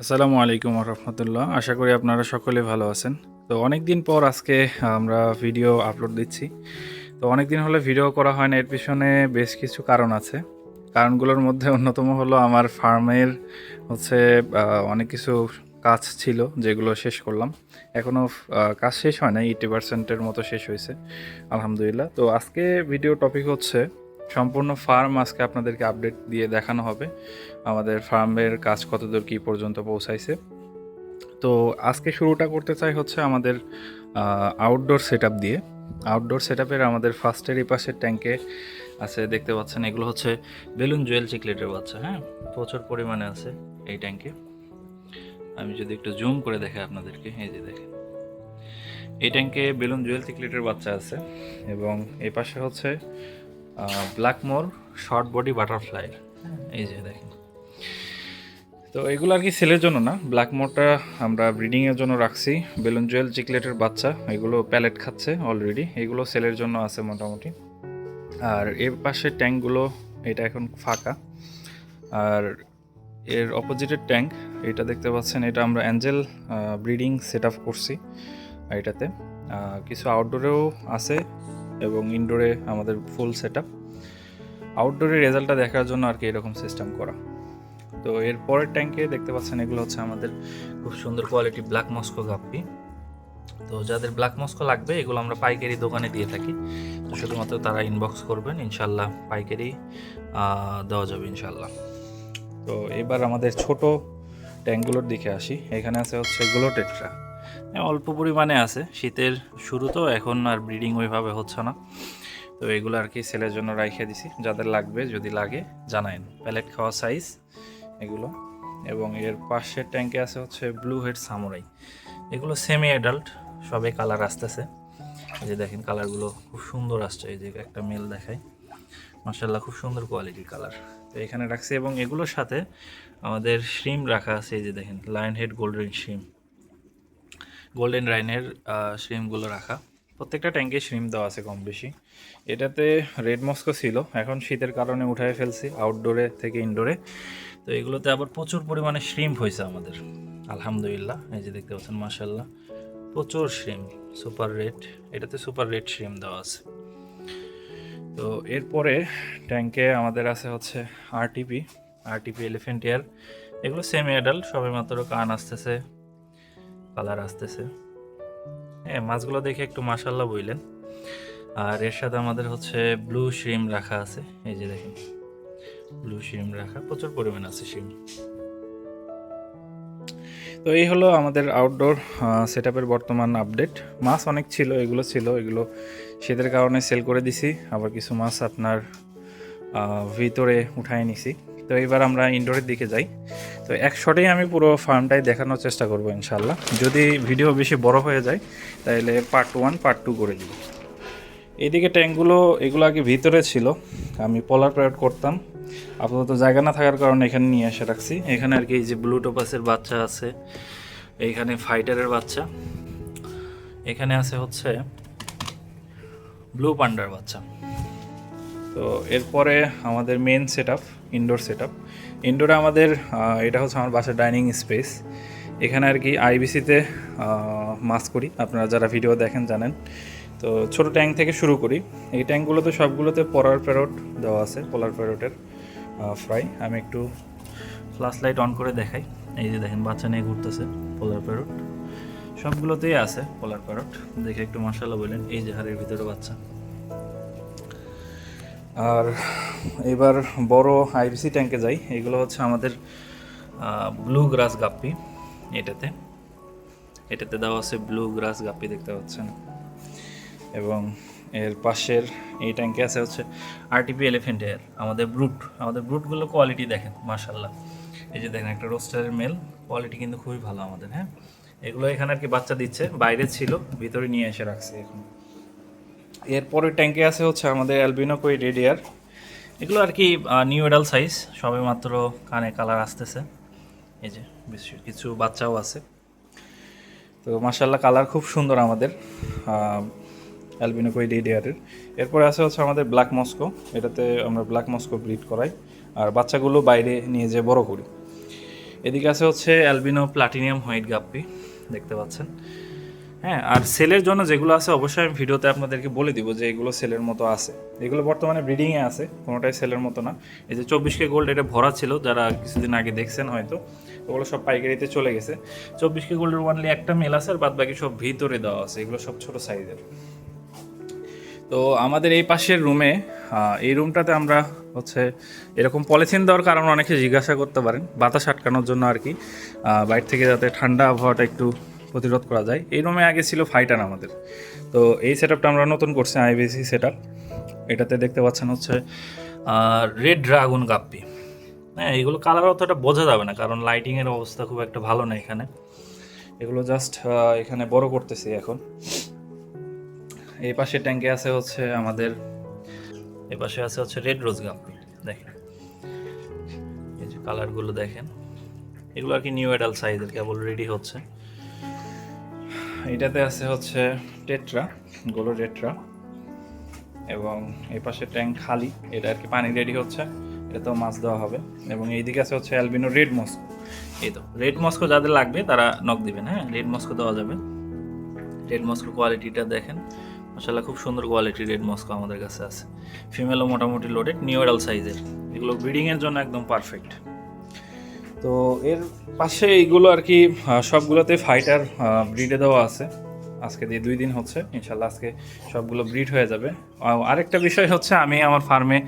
আসসালামু আলাইকুম রহমতুল্লাহ আশা করি আপনারা সকলে ভালো আছেন। তো অনেক দিন পর আজকে আমরা ভিডিও আপলোড দিচ্ছি। তো অনেক দিন হলে ভিডিও করা হয় না, এর পিছনে বেশ কিছু কারণ আছে। কারণগুলোর মধ্যে অন্যতম হলো আমার ফার্মের হচ্ছে অনেক কিছু কাজ ছিল যেগুলো শেষ করলাম। এখনও কাজ শেষ হয় না এইটি পার্সেন্টের মতো শেষ হয়েছে, আলহামদুলিল্লাহ। তো আজকে ভিডিও টপিক হচ্ছে সম্পূর্ণ ফার্ম আজকে আপনাদেরকে আপডেট দিয়ে দেখানো হবে। আমাদের ফার্মের কাজ কতদূর কী পর্যন্ত পৌঁছাইছে। তো আজকে শুরুটা করতে চাই হচ্ছে আমাদের আউটডোর সেট দিয়ে। আউটডোর সেট আমাদের ফার্স্টের এই পাশের ট্যাঙ্কে আছে, দেখতে পাচ্ছেন, এগুলো হচ্ছে বেলুন জুয়েল চিকলেটের বাচ্চা হ্যাঁ? প্রচুর পরিমাণে আছে এই ট্যাঙ্কে আমি যদি একটু জুম করে দেখাই আপনাদেরকে, এই যে দেখেন। এই ট্যাঙ্কে বেলুন জুয়েল চিকলেটের বাচ্চা আছে এবং এই পাশে হচ্ছে ব্ল্যাকমোর শর্ট বডি বাটারফ্লাই এই যে দেখেন। তো এগুলো আর কি সেলের জন্য না। ব্ল্যাক মোরটা আমরা ব্রিডিংয়ের জন্য রাখছি। বেলুন জুয়েল চিকলেটের বাচ্চা, এগুলো প্যালেট খাচ্ছে অলরেডি এগুলো সেলের জন্য আছে মোটামুটি। আর এর পাশে ট্যাঙ্কগুলো, এটা এখন ফাঁকা। আর এর অপোজিটের ট্যাঙ্ক, এটা দেখতে পাচ্ছেন, এটা আমরা অ্যাঞ্জেল ব্রিডিং সেট আপ করছি এটাতে। কিছু আউটডোরেও আছে। এবং ইনডোরে আমাদের ফুল সেট আপ আউটডোরের রেজাল্টটা দেখার জন্য আর কি এরকম সিস্টেম করা। তো এর পরের ট্যাঙ্কে দেখতে পাচ্ছেন এগুলো হচ্ছে আমাদের খুব সুন্দর কোয়ালিটি ব্ল্যাক মস্কো গাপ্পি তো যাদের ব্ল্যাক মস্কো লাগবে, এগুলো আমরা পাইকারি দোকানে দিয়ে থাকি। তো শুধুমাত্র তারা ইনবক্স করবেন, ইনশাল্লাহ পাইকারি দেওয়া যাবে ইনশাল্লাহ। তো এবার আমাদের ছোট ট্যাঙ্কগুলোর দিকে আসি। এখানে আছে হচ্ছে গ্লোটেট্রা অল্প পরিমাণে আছে। শীতের শুরু তো, এখন আর ব্রিডিং ওইভাবে হচ্ছে না। তো এগুলো আর কি সেলের জন্য রাইখে দিছি, যাদের লাগবে, যদি লাগে, জানাইন। প্যালেট খাওয়া সাইজ এগুলো। এবং এর পাশের ট্যাঙ্কে আছে হচ্ছে ব্লু হেড সামুরাই এগুলো সেমি অ্যাডাল্ট সবে কালার আসতেছে। এই যে দেখেন কালারগুলো খুব সুন্দর আসছে। এই যে একটা মেল দেখায় মার্শাল্লাহ খুব সুন্দর কোয়ালিটির কালার তো এখানে রাখছি এবং এগুলোর সাথে আমাদের শ্রিম রাখা আছে। এই যে দেখেন lion head golden shrimp golden রাইনের শ্রিমগুলো রাখা। প্রত্যেকটা ট্যাঙ্কে শ্রিম দেওয়া আছে কম বেশি এটাতে রেড মস্কো ছিল। এখন শীতের কারণে উঠায় ফেলছি আউটডোরে থেকে ইনডোরে তো এগুলোতে আবার প্রচুর পরিমাণে শ্রিম্প হয়েছে আমাদের। আলহামদুলিল্লাহ, এই যে দেখতে পাচ্ছেন মাসাল্লাহ প্রচুর শ্রিম সুপার রেড এটাতে সুপার রেড শ্রিম দেওয়া আছে। তো এরপরে ট্যাঙ্কে আমাদের আছে হচ্ছে আরটিপি আরটিপি এলিফেন্ট এয়ার এগুলো সেমি অ্যাডাল্ট সবে মাত্র কান আসতেছে। কালার আসতেছে। হ্যাঁ মাছগুলো দেখে একটু মাসাল্লাহ বইলেন। আর এর সাথে আমাদের হচ্ছে ব্লু শ্রিম রাখা আছে। এই যে দেখেন ব্লু শিম রাখা। প্রচুর পরিমাণ আছে শিম তো এই হলো আমাদের আউটডোর সেট বর্তমান আপডেট মাছ অনেক ছিল, এগুলো ছিল, এগুলো শীতের কারণে সেল করে দিছি। আবার কিছু মাছ আপনার ভিতরে উঠায় নিছি। তো এবার আমরা ইনডোরের দিকে যাই। তো এক শটেই আমি পুরো ফার্মটাই দেখানোর চেষ্টা করব ইনশাল্লাহ যদি ভিডিও বেশি বড় হয়ে যায়, তাহলে পার্ট ওয়ান পার্ট টু করে দিব। এইদিকে ট্যাঙ্কগুলো, এগুলো আগে ভিতরে ছিল। আমি পলার প্যারেড করতাম। আপাতত জায়গা না থাকার কারণে এখানে নিয়ে এসে রাখছি। এখানে আর কি এই যে ব্লু টোপাসের বাচ্চা আছে, এইখানে ফাইটারের বাচ্চা। এখানে আছে হচ্ছে ব্লু পান্ডার বাচ্চা। তো এরপরে আমাদের main set up indoor set up ইনডোরে আমাদের এটা হচ্ছে আমার বাসার ডাইনিং স্পেস এখানে আর কি আইবিসিতে মাছ করি। আপনারা যারা ভিডিও দেখেন জানেন। তো ছোট ট্যাঙ্ক থেকে শুরু করি। এই ট্যাঙ্কগুলোতে সবগুলোতে পলার প্যারট দেওয়া আছে পোলার প্যারটের ফ্রাই আমি একটু ফ্লাশ লাইট অন করে দেখাই। এই যে দেখেন, বাচ্চা নিয়ে ঘুরতেছে পোলার প্যারট সবগুলোতেই আছে পোলার প্যারট দেখে একটু মশালা বললেন এই যে হাড়ের ভিতরে বাচ্চা। আর এবার বড় আইবিসি ট্যাঙ্কে যাই। এগুলো হচ্ছে আমাদের ব্লু গ্রাস গাপ্পি এটাতে। এটাতে দেওয়া আছে ব্লু গ্রাস গাপ্পি দেখতে পাচ্ছেন। এবং এর পাশের এই ট্যাঙ্কে আছে হচ্ছে আরটিপি এলিফেন্ট এয়ার আমাদের ব্রুট আমাদের ব্রুটগুলো কোয়ালিটি দেখেন মাশাল্লাহ এই যে দেখেন একটা রোস্টারের মেল কোয়ালিটি কিন্তু খুবই ভালো আমাদের হ্যাঁ? এগুলো এখানে আর কি বাচ্চা দিচ্ছে, বাইরে ছিল, ভিতরে নিয়ে এসে রাখছে এখন। এরপরে ট্যাঙ্কে আছে হচ্ছে আমাদের অ্যালবিনো কই রেডিয়ার এগুলো আর কি নিউ এডাল সাইজ সবে মাত্র কানে কালার আসতেছে। এই যে বেশ কিছু বাচ্চাও আছে। তো মার্শাল্লাহ কালার খুব সুন্দর আমাদের অ্যালবিনো কই রেডিয়ারের এরপরে আছে হচ্ছে আমাদের ব্ল্যাক মস্কো এটাতে আমরা ব্ল্যাক মস্কো ব্রিড করাই। আর বাচ্চাগুলো বাইরে নিয়ে যেয়ে বড় করি। এদিকে আছে হচ্ছে অ্যালবিনো প্লাটিনিয়াম হোয়াইট গাপ্পি, দেখতে পাচ্ছেন। হ্যাঁ আর সেলের জন্য যেগুলো আছে, অবশ্যই আমি ভিডিওতে আপনাদেরকে বলে দিব যে এগুলো সেলের মতো আছে। এগুলো বর্তমানে ব্রিডিংয়ে আছে, কোনোটাই সেলের মতো না। এই যে চব্বিশ কে গোল্ড এটা ভরা ছিল, যারা কিছুদিন আগে দেখছেন হয়তো, ওগুলো সব পাইকারিতে চলে গেছে। চব্বিশ কে গোল্ডের ওয়ানলি একটা মেল আছে, আর বাদ বাকি সব ভিতরে দেওয়া আছে, এগুলো সব ছোট সাইজের তো আমাদের এই পাশের রুমে এই রুমটাতে আমরা হচ্ছে এরকম পলিথিন দেওয়ার কারণে অনেকে জিজ্ঞাসা করতে পারেন, বাতাস আটকানোর জন্য আর কি। বাইরে থেকে যাতে ঠান্ডা আবহাওয়াটা একটু প্রতিরোধ করা যায়। এই রুমে আগে ছিল ফাইটার আমাদের। তো এই সেট আপটা আমরা নতুন করছি, আইবিসি সেট এটাতে দেখতে পাচ্ছেন হচ্ছে রেড ড্রাগন গাপ্পি। হ্যাঁ এগুলো কালার অতটা বোঝা যাবে না, কারণ লাইটিংয়ের অবস্থা খুব একটা ভালো না এখানে। এগুলো জাস্ট এখানে বড় করতেছি এখন। এই পাশে ট্যাঙ্কে আছে হচ্ছে আমাদের, এই পাশে আছে হচ্ছে রেড রোজ গাম্পি দেখেন। এই যে কালারগুলো দেখেন। এগুলো আর কি নিউ এডাল সাইজের, কেবল রেডি হচ্ছে। এটাতে আছে হচ্ছে টেট্রা, গোলো টেট্রা, এবং এই পাশে ট্যাঙ্ক খালি, এটা আর কি পানি রেডি হচ্ছে, এটাতেও মাছ দেওয়া হবে, এবং এইদিকে আছে হচ্ছে অ্যালবিনো রেড মস্কো। এই তো, রেড মস্কো যাদের লাগবে তারা নক দিবেন হ্যাঁ? রেড মস্কো দেওয়া যাবে। রেড মস্কোর কোয়ালিটিটা দেখেন মাসাল্লাহ খুব সুন্দর কোয়ালিটি রেড মস্কো আমাদের কাছে আছে। ফিমেলও মোটামুটি লোডেড নিউরাল সাইজের এগুলো ব্রিডিংয়ের জন্য একদম পারফেক্ট তো এর পাশে এইগুলো আর কি সবগুলোতে ফাইটার ব্রিডে দেওয়া আছে। আজকে দিয়ে দুই দিন হচ্ছে ইনশাল্লাহ আজকে সবগুলো ব্রিড হয়ে যাবে। আরেকটা বিষয় হচ্ছে আমি আমার ফার্মে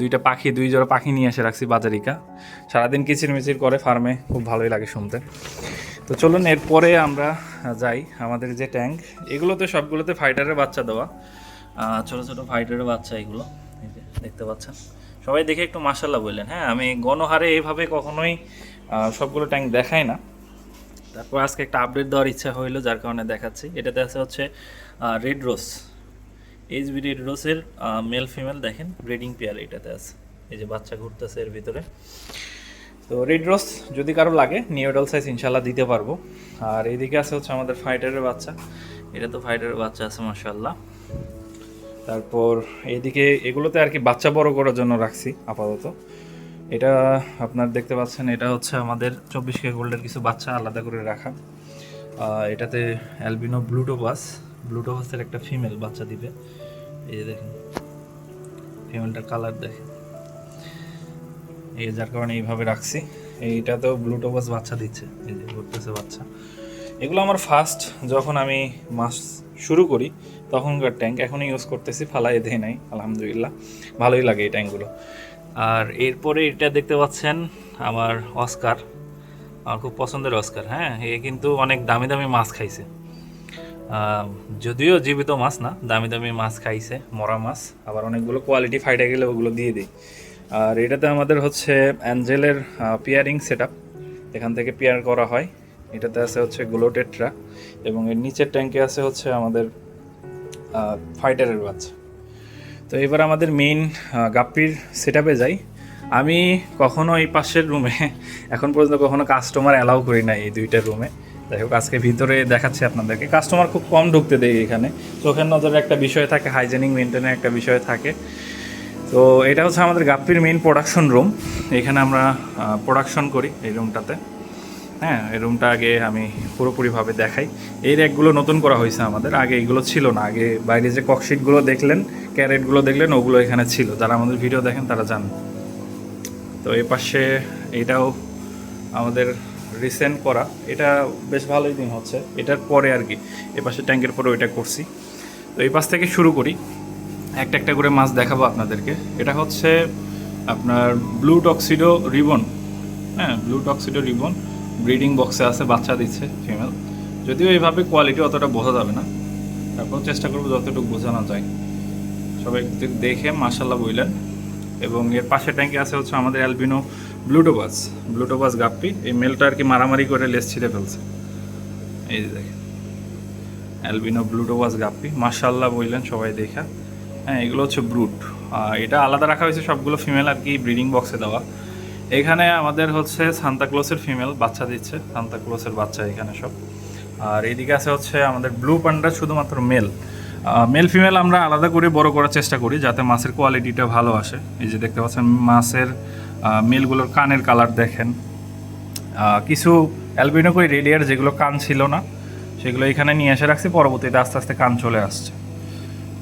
দুইটা পাখি, দুই জোড়া পাখি নিয়ে এসে রাখছি বাজারিকা। সারাদিন কিচিরমিচির করে ফার্মে খুব ভালোই লাগে শুনতে। তো চলুন এরপরে আমরা যাই আমাদের যে ট্যাঙ্ক এগুলোতে সবগুলোতে ফাইটারের বাচ্চা দেওয়া। ছোটো ছোট ছোট ফাইটারের বাচ্চা এগুলো দেখতে পাচ্ছেন। সবাই দেখে একটু মাসাল্লাহ বললেন। হ্যাঁ আমি গণহারে এইভাবে কখনোই সবগুলো ট্যাঙ্ক দেখাই না। তারপর আজকে একটা আপডেট দেওয়ার ইচ্ছা হইল, যার কারণে দেখাচ্ছি। এটাতে আছে হচ্ছে রেড রোজ এইচবি রেড রোজের মেল ফিমেল দেখেন ব্রিডিং পেয়ার এটাতে আছে। এই যে বাচ্চা ঘুরতেছে এর ভিতরে। তো রেড রোজ যদি কারও লাগে নিউডল সাইজ ইনশাল্লাহ দিতে পারব। আর এইদিকে আছে হচ্ছে আমাদের ফাইটারের বাচ্চা। এটা তো ফাইটারের বাচ্চা আছে মাশাল্লাহ তারপর এইদিকে এগুলোতে আর কি বাচ্চা বড় করার জন্য রাখছি, আপাতত। এটা আপনার দেখতে পাচ্ছেন, এটা হচ্ছে আমাদের চব্বিশ কে গোল্ডের কিছু বাচ্চা আলাদা করে রাখা। এটাতে অ্যালবিনো ব্লুটোবাস, ব্লুটোবাসের একটা ফিমেল বাচ্চা দিবে। এই যে দেখেন, ফিমেলটার কালার দেখেন। এই যার কারণে এইভাবে রাখছি। এইটাতেও ব্লুটোবাস বাচ্চা দিচ্ছে, এই যে ঘুরতেছে বাচ্চা। এগুলো আমার ফার্স্ট যখন আমি মাছ শুরু করি তখনকার ট্যাঙ্ক এখনই ইউজ করতেছি, ফালাই দেয় নাই, আলহামদুলিল্লাহ। ভালোই লাগে এই ট্যাঙ্কগুলো আর এরপরে এটা দেখতে পাচ্ছেন আমার অস্কার আমার খুব পছন্দের অস্কার হ্যাঁ? এ কিন্তু অনেক দামি দামি মাছ খাইছে। যদিও জীবিত মাছ না, দামি দামি মাছ খাইছে, মরা মাছ, আবার অনেকগুলো কোয়ালিটি ফাইটে গেলে ওগুলো দিয়ে দিই। আর এটাতে আমাদের হচ্ছে অ্যাঞ্জেলের পিয়ারিং সেট এখান থেকে পেয়ার করা হয়। এটাতে আছে হচ্ছে গ্লোটেট্রা এবং এর নিচের ট্যাঙ্কে আছে হচ্ছে আমাদের ফাইটারের বাচ্চা। তো এবার আমাদের মেইন গাপ্পির সেট যাই। আমি কখনো এই পাশের রুমে এখন পর্যন্ত কখনো কাস্টমার অ্যালাউ করি না এই দুইটা রুমে যাই হোক, আজকে ভিতরে দেখাচ্ছি আপনাদেরকে। কাস্টমার খুব কম ঢুকতে দেয় এখানে। চোখের নজরে একটা বিষয় থাকে হাইজেনিক মেনটেনের একটা বিষয় থাকে। তো এটা হচ্ছে আমাদের গাপ্পির মেইন প্রোডাকশন রুম এখানে আমরা প্রোডাকশন করি এই রুমটাতে হ্যাঁ এই রুমটা আগে আমি পুরোপুরিভাবে দেখাই। এই র্যাকগুলো নতুন করা হয়েছে আমাদের। আগে এগুলো ছিল না। আগে বাইরে যে ককশিটগুলো দেখলেন ক্যারেটগুলো দেখলেন, ওগুলো এখানে ছিল। যারা আমাদের ভিডিও দেখেন, তারা জানেন। তো এই পাশে এটাও আমাদের রিসেন্ট করা। এটা বেশ ভালোই দিন হচ্ছে। এটার পরে আর কি, এ পাশে ট্যাঙ্কের পরে ওইটা করছি। তো এই পাশ থেকে শুরু করি। একটা একটা করে মাছ দেখাবো আপনাদেরকে। এটা হচ্ছে আপনার ব্লু টক্সিডো রিবন হ্যাঁ ব্লু টক্সিডো রিবন ব্রিডিং বক্সে আছে, বাচ্চা দিচ্ছে ফিমেল যদিও এইভাবে কোয়ালিটি অতটা বোঝা যাবে না। তারপর চেষ্টা করব যতটুকু বোঝানো যায়। সবাই দেখে মার্শাল্লাহ বইলেন। এবং এর পাশে ট্যাঙ্কে আছে হচ্ছে আমাদের অ্যালবিনো ব্লুটোবাস ব্লুটোবাস গাপ্পি। এই মেলটা আর কি মারামারি করে লেস ছিঁড়ে ফেলছে। এই যে দেখেন। অ্যালবিনো ব্লুটোবাস গাপ্পি। মার্শাল্লাহ বইলেন, সবাই দেখা। হ্যাঁ এগুলো হচ্ছে ব্রুট এটা আলাদা রাখা হয়েছে সবগুলো ফিমেল আর কি ব্রিডিং বক্সে দেওয়া। এখানে আমাদের হচ্ছে সান্তাক্লোসের ফিমেল বাচ্চা দিচ্ছে। সান্তাক্লোসের বাচ্চা এখানে সব। আর এইদিকে আছে হচ্ছে আমাদের ব্লু পান্ডা শুধুমাত্র মেল মেল ফিমেল আমরা আলাদা করে বড় করার চেষ্টা করি যাতে মাছের কোয়ালিটিটা ভালো আসে। এই যে দেখতে পাচ্ছেন, মাছের মেলগুলোর কানের কালার দেখেন। কিছু অ্যালবিনো কই রেডিয়ার যেগুলো কান ছিল না, সেগুলো এখানে নিয়ে এসে রাখছি। পরবর্তীতে আস্তে আস্তে কান চলে আসছে।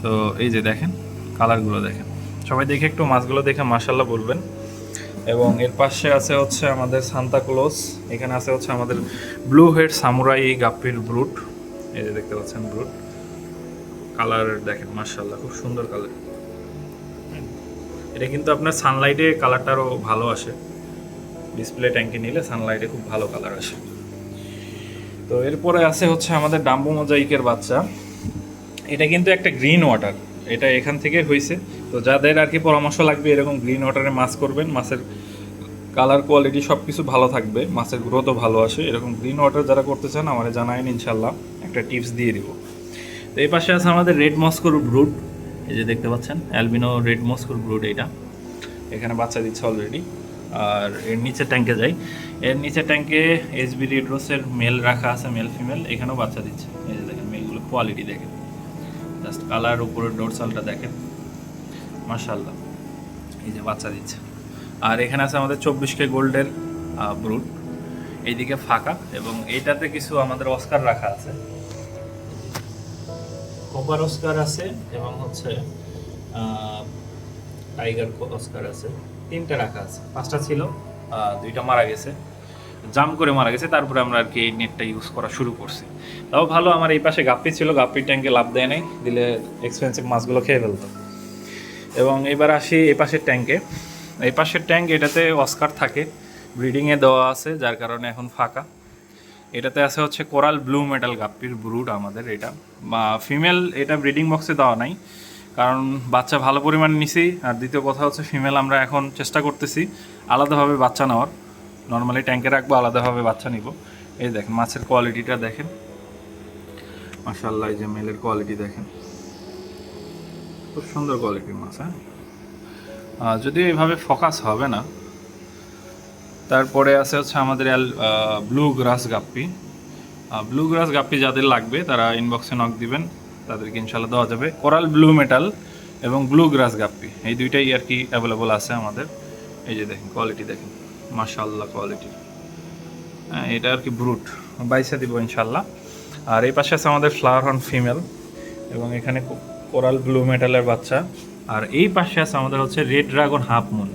তো এই যে দেখেন কালারগুলো দেখেন। সবাই দেখে একটু মাছগুলো দেখে মার্শাল্লাহ বলবেন। এবং এর পাশে আছে হচ্ছে আমাদের সান্তা ক্লোজ, এখানে আছে হচ্ছে আমাদের ব্লু হেড সামুরাই গাপ্পির ব্রুট, এই যে দেখতে পাচ্ছেন ব্রুট। কালার দেখেন মার্শাল্লাহ খুব সুন্দর কালার। এটা কিন্তু আপনার সানলাইটে কালারটারও ভালো আসে। ডিসপ্লে ট্যাঙ্কে নিলে সানলাইটে খুব ভালো কালার আসে। তো এরপরে আছে হচ্ছে আমাদের ডাম্বু মোজাইকের বাচ্চা। এটা কিন্তু একটা গ্রিন ওয়াটার। এটা এখান থেকে হয়েছে তো যাদের আর কি পরামর্শ লাগবে, এরকম গ্রিন ওয়াটারে মাছ করবেন মাছের কালার কোয়ালিটি সব কিছু ভালো থাকবে মাছের গ্রোথও ভালো আসে। এরকম গ্রিন ওয়াটার যারা করতে চান, আমার জানাইন ইনশাল্লাহ একটা টিপস দিয়ে দিব। তো এই পাশে আছে আমাদের রেড মস্কোর ব্রুড এই যে দেখতে পাচ্ছেন অ্যালবিনো রেড মস্কোর ব্রুড এইটা। এখানে বাচ্চা দিচ্ছে অলরেডি আর এর নিচে ট্যাঙ্কে যাই। এর নিচে ট্যাঙ্কে এসবি রেড্রোসের মেল রাখা আছে মেল ফিমেল এখানেও বাচ্চা দিচ্ছে। এই যে দেখেন মেলগুলো কোয়ালিটি দেখেন। জাস্ট কালার উপরের ডোরসালটা দেখেন। মার্শাল্লাহ এই যে বাচ্চা দিচ্ছে। আর এখানে আছে আমাদের চব্বিশ কে গোল্ডের ব্রুট এইদিকে ফাঁকা এবং এইটাতে কিছু আমাদের অস্কার রাখা আছে। কপার অস্কার আছে এবং হচ্ছে টাইগার অস্কার আছে। তিনটা রাখা আছে। পাঁচটা ছিল দুইটা মারা গেছে। জাম করে মারা গেছে, তারপরে আমরা আর কি এই নেটটা ইউজ করা শুরু করছি। তাও ভালো আমার এই পাশে গাপ্পি ছিল গাপ্পির ট্যাঙ্কে লাভ দেয় নাই, দিলে এক্সপেন্সিভ মাছগুলো খেয়ে ফেলতো। এবং এবার আসি এই পাশের ট্যাঙ্কে। এই পাশের ট্যাঙ্ক এটাতে অস্কার থাকে। ব্রিডিংয়ে দেওয়া আছে, যার কারণে এখন ফাঁকা। এটাতে আছে হচ্ছে কোরাল ব্লু মেটাল গাপ্পির ব্রুড আমাদের এটা। বা ফিমেল এটা ব্রিডিং বক্সে দেওয়া নাই, কারণ বাচ্চা ভালো পরিমাণ নিছি। আর দ্বিতীয় কথা হচ্ছে ফিমেল আমরা এখন চেষ্টা করতেছি আলাদাভাবে বাচ্চা নেওয়ার। নর্মালি ট্যাঙ্কে রাখব, আলাদাভাবে বাচ্চা নিব। এই দেখেন, মাছের কোয়ালিটিটা দেখেন। মাসাল্লাহ এই যে মেলের কোয়ালিটি দেখেন। খুব সুন্দর কোয়ালিটির মাছ হ্যাঁ? যদিও এইভাবে ফোকাস হবে না। তারপরে আছে হচ্ছে আমাদের ব্লু গ্রাস গাপ্পি। ব্লু গ্রাস গাপ্পি যাদের লাগবে, তারা ইনবক্সে নক দিবেন। তাদেরকে ইনশাল্লাহ দেওয়া যাবে। কোরাল ব্লু মেটাল এবং ব্লু গ্রাস গাপ্পি। এই দুইটাই আর কি অ্যাভেলেবল আছে আমাদের। এই যে দেখেন কোয়ালিটি দেখেন। মাশাল্লাহ কোয়ালিটি হ্যাঁ এটা আর কি ব্রুট বাইসে দিব ইনশাল্লাহ আর এই পাশে আছে আমাদের ফ্লাওয়ার হর্ন ফিমেল এবং এখানে কোরাল ব্লু মেটালের বাচ্চা। আর এই পাশে আছে আমাদের হচ্ছে রেড ড্রাগন হাফ মুন।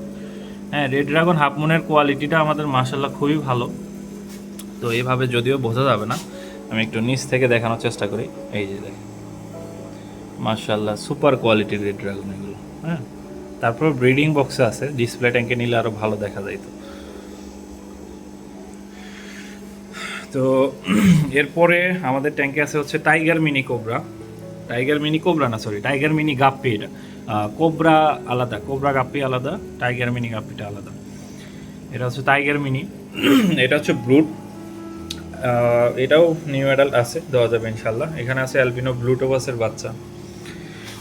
হ্যাঁ রেড ড্রাগন হাফ মুনের কোয়ালিটিটা আমাদের মার্শাল্লাহ খুবই ভালো। তো এইভাবে যদিও বোঝা যাবে না, আমি একটু নিচ থেকে দেখানোর চেষ্টা করি। এই যে দেখেন। মার্শাল্লাহ সুপার কোয়ালিটির রেড ড্রাগন এগুলো। হ্যাঁ তারপর ব্রিডিং বক্সে আছে, ডিসপ্লে ট্যাঙ্কে নিলে আরও ভালো দেখা যাইতো তো এরপরে আমাদের ট্যাঙ্কে আছে হচ্ছে tiger mini cobra. Tiger mini cobra না সরি টাইগার মিনি গাপ্পি এটা। কোবরা আলাদা কোবরা গাপ্পি আলাদা টাইগার মিনি গাপ্পিটা আলাদা। এটা হচ্ছে টাইগার মিনি এটা হচ্ছে ব্রুট এটাও নিউ অ্যাডাল্ট আছে, দেওয়া যাবে ইনশাল্লাহ এখানে আছে অ্যালবিনো ব্লুটোবাসের বাচ্চা।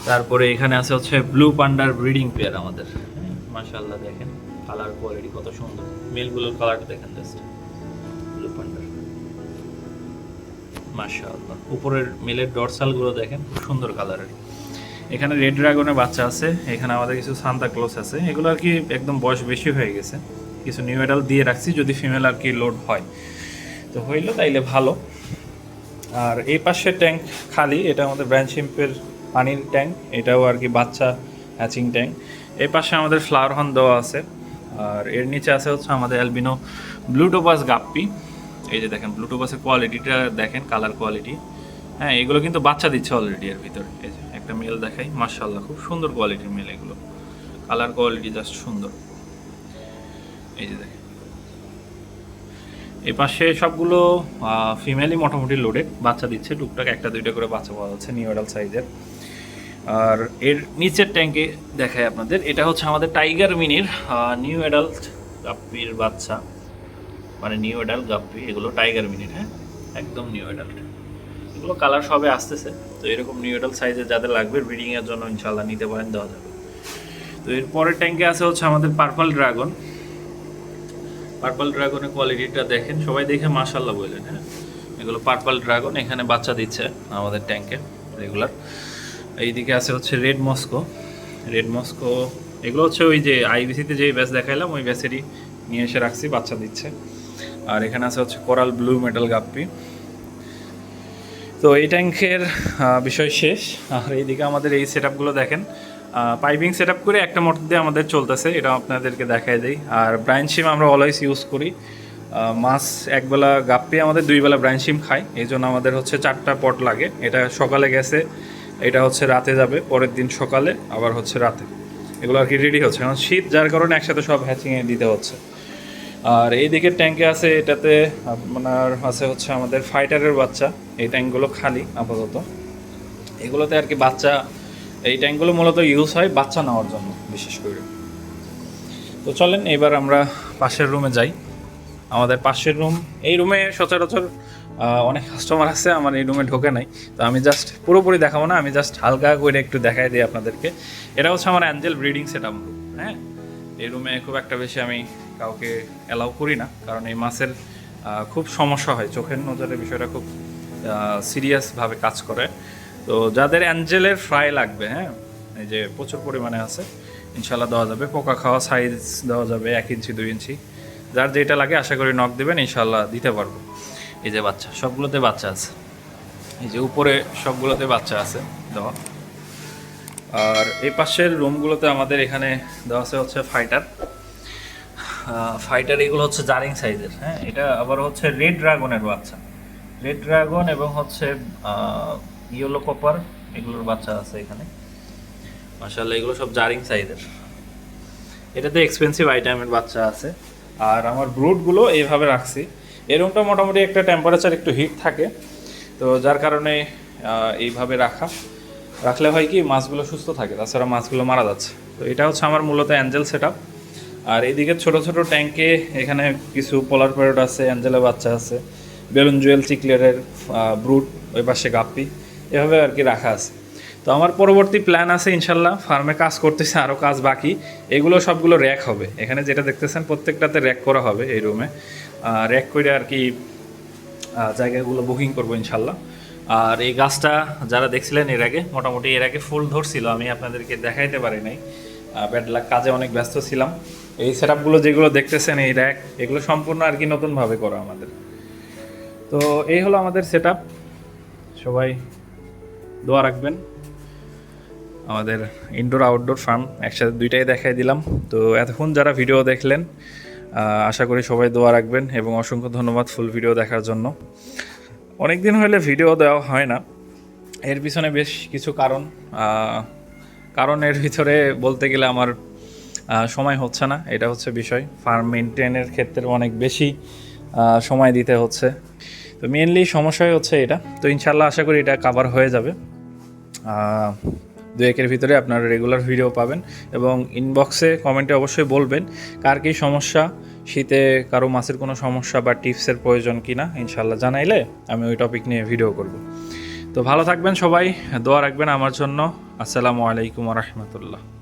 তারপরে এখানে আছে হচ্ছে ব্লু পান্ডার ব্রিডিং পেয়ার আমাদের। মাশাল্লাহ দেখেন কালার কোয়ালিটি কত সুন্দর। মেলগুলোর কালারটা দেখেন জাস্ট মাশাআল্লাহ। উপরের মেলের ডরসালগুলো দেখেন, খুব সুন্দর কালারের এখানে রেড ড্রাগনের বাচ্চা আছে, এখানে আমাদের কিছু সান্তা ক্লোজ আছে। এগুলো আর কি একদম বয়স বেশি হয়ে গেছে। কিছু নিউ এডাল দিয়ে রাখছি, যদি ফিমেল আর কি লোড হয়। তো হইল তাইলে ভালো। আর এই পাশের ট্যাঙ্ক খালি, এটা আমাদের ব্র্যান্ড শিম্পের পানির ট্যাঙ্ক এটাও আর কি বাচ্চা হ্যাচিং ট্যাঙ্ক এই পাশে আমাদের ফ্লাওয়ার হর্ন দেওয়া আছে। আর এর নিচে আছে হচ্ছে আমাদের অ্যালবিনো ব্লুটোপাস গাপ্পি। এই যে দেখেন ব্লুটোপাসের কোয়ালিটিটা দেখেন কালার কোয়ালিটি হ্যাঁ এগুলো কিন্তু বাচ্চা দিচ্ছে অলরেডি এর ভিতরে। এই যে একটা মেল দেখাই মার্শাল্লাহ খুব সুন্দর কোয়ালিটির মেল এগুলো। কালার কোয়ালিটি জাস্ট সুন্দর। এই যে দেখেন। এই পাশে সবগুলো ফিমেলই মোটামুটি লোডেড বাচ্চা দিচ্ছে, টুকটাক একটা, দুইটা করে বাচ্চা পাওয়া যাচ্ছে নিউ অ্যাডাল সাইজের আর এর নিচের ট্যাঙ্কে দেখায় আপনাদের, এটা হচ্ছে আমাদের টাইগার মিনির নিউ অ্যাডাল্ট বাচ্চা। মানে নিউ অ্যাডাল্ট গাপ্পি এগুলো টাইগার মিনির হ্যাঁ? একদম নিউ অ্যাডাল্ট এগুলো কালার সবে আসতেছে। তো এরকম নিউ অ্যাডাল্ট সাইজের যাদের লাগবে ব্রিডিংয়ের জন্য ইনশাল্লাহ নিতে পারেন দেওয়া যাবে। তো এর পরের ট্যাঙ্কে আছে হচ্ছে আমাদের পার্পল ড্রাগন পার্পল ড্রাগনের কোয়ালিটিটা দেখেন। সবাই দেখে মাশাল্লাহ বললেন হ্যাঁ? এগুলো পার্পল ড্রাগন এখানে বাচ্চা দিচ্ছে আমাদের ট্যাঙ্কে রেগুলার এইদিকে আছে হচ্ছে রেড মস্কো রেড মস্কো এগুলো হচ্ছে ওই যে আইবিসিতে যে ব্যাচ দেখাইলাম ওই ব্যাচেরই নিয়ে এসে রাখছি বাচ্চা দিচ্ছে। আর এখানে আছে হচ্ছে কোরাল ব্লু মেটাল গাপ্পি। তো এই ট্যাঙ্কের বিষয় শেষ। আর এইদিকে আমাদের এই সেট দেখেন। পাইপিং সেট আপ করে একটা মোটর দিয়ে আমাদের চলতেছে এটা আপনাদেরকে দেখাই দিই। আর ব্রাইন সিম আমরা অলওয়েজ ইউজ করি। মাছ একবেলা গাপ্পি আমাদের দুইবেলা ব্রাইন সিম খাই এই জন্য আমাদের হচ্ছে চারটা পট লাগে। এটা সকালে গেছে, এটা হচ্ছে রাতে যাবে, পরের দিন সকালে, আবার হচ্ছে রাতে। এগুলো আর কি রেডি হচ্ছে। কারণ শীত, যার কারণে একসাথে সব হ্যাচিংয়ে দিতে হচ্ছে। আর এই দিকের ট্যাঙ্কে আছে, এটাতে আপনার আছে হচ্ছে আমাদের ফাইটারের বাচ্চা। এই ট্যাঙ্কগুলো খালি আপাতত। এগুলোতে আর কি বাচ্চা, এই ট্যাঙ্কগুলো মূলত ইউজ হয় বাচ্চা নেওয়ার জন্য, বিশেষ করে। তো চলেন, এবার আমরা পাশের রুমে যাই। আমাদের পাশের রুম এই রুমে সচরাচর অনেক কাস্টমার আছে, আমার এই রুমে ঢোকে নাই। তো আমি জাস্ট পুরোপুরি দেখাবো না, আমি জাস্ট হালকা করে একটু দেখাই দিই আপনাদেরকে। এটা হচ্ছে আমার অ্যাঞ্জেল ব্রিডিং সেট রুম হ্যাঁ? এই রুমে খুব একটা বেশি আমি কাউকে অ্যালাউ করি না, কারণ এই মাছের খুব সমস্যা হয়। চোখের নজরের বিষয়টা খুব সিরিয়াসভাবে কাজ করে। তো যাদের অ্যাঞ্জেলের ফ্রাই লাগবে হ্যাঁ এই যে প্রচুর পরিমাণে আছে ইনশাল্লাহ দেওয়া যাবে। পোকা খাওয়া সাইজ দেওয়া যাবে এক ইঞ্চি, দুই ইঞ্চি। যার যেটা লাগে আশা করি নখ দেবেন ইনশাল্লাহ দিতে পারব। এই যে বাচ্চা, সবগুলোতে বাচ্চা আছে। এই যে উপরে সবগুলোতে বাচ্চা আছে, দেওয়া। আর এই পাশের রুমগুলোতে আমাদের এখানে দেওয়া আছে হচ্ছে ফাইটার ফাইটার এগুলো হচ্ছে জারিং সাইজের হ্যাঁ? এটা আবার হচ্ছে রেড ড্রাগনের বাচ্চা। রেড ড্রাগন এবং হচ্ছে ইয়েলো কপার এগুলোর বাচ্চা আছে এখানে। মাসাল্লাহ এগুলো সব জারিং সাইজের। এটাতে এক্সপেন্সিভ আইটেমের বাচ্চা আছে। আর আমার ব্রুডগুলো এইভাবে রাখছি। এই রুমটা মোটামুটি একটা টেম্পারেচার একটু হিট থাকে। তো যার কারণে এইভাবে রাখা। রাখলে হয় কি, মাছগুলো সুস্থ থাকে, তাছাড়া মাছগুলো মারা যাচ্ছে। তো এটা হচ্ছে আমার মূলত অ্যাঞ্জেল সেট আর এইদিকে ছোট ছোট ট্যাঙ্কে এখানে কিছু পোলার প্যারট আছে অ্যাঞ্জেলের বাচ্চা আছে বেলুন জুয়েল চিকলেরের ব্রুট ওই পাশে গাপ্পি, এভাবে আর কি রাখা আছে। তো আমার পরবর্তী প্ল্যান আছে ইনশাল্লাহ ফার্মে কাজ করতেছে আরও কাজ বাকি। এগুলো সবগুলো র্যাক হবে। এখানে যেটা দেখতেছেন, প্রত্যেকটাতে র্যাক করা হবে এই রুমে র্যাক করে আর কি জায়গাগুলো বুকিং করব ইনশাল্লাহ। আর এই গাছটা যারা দেখছিলেন এর আগে, মোটামুটি এর আগে ফুল ধরছিল, আমি আপনাদেরকে দেখাইতে পারি নাই। ব্যাড লাক কাজে অনেক ব্যস্ত ছিলাম। এই সেট যেগুলো দেখতেছেন, এই র্যাক এগুলো সম্পূর্ণ আর কি নতুনভাবে করা আমাদের। তো এই হলো আমাদের সেট সবাই দোয়া রাখবেন। আমাদের ইনডোর আউটডোর ফার্ম একসাথে দুইটাই দেখাই দিলাম। তো এতক্ষণ যারা ভিডিও দেখলেন আশা করি সবাই দোয়া রাখবেন এবং অসংখ্য ধন্যবাদ ফুল ভিডিও দেখার জন্য। অনেক দিন হলে ভিডিও দেওয়া হয় না। এর পিছনে বেশ কিছু কারণ কারণের ভিতরে বলতে গেলে আমার সময় হচ্ছে না, এটা হচ্ছে বিষয়। ফার্ম মেনটেনের ক্ষেত্রে অনেক বেশি সময় দিতে হচ্ছে। তো মেনলি সমস্যাই হচ্ছে এটা। তো ইনশাল্লাহ আশা করি এটা কাভার হয়ে যাবে। দু একের ভিতরে আপনারা রেগুলার ভিডিও পাবেন এবং ইনবক্সে কমেন্টে অবশ্যই বলবেন কার কী সমস্যা, শীতে কারও মাছের কোনো সমস্যা বা টিপসের প্রয়োজন কি না ইনশাল্লাহ জানাইলে আমি ওই টপিক নিয়ে ভিডিও করব। তো ভালো থাকবেন সবাই, দোয়া রাখবেন আমার জন্য। আসসালামু আলাইকুম রহমতুল্লাহ।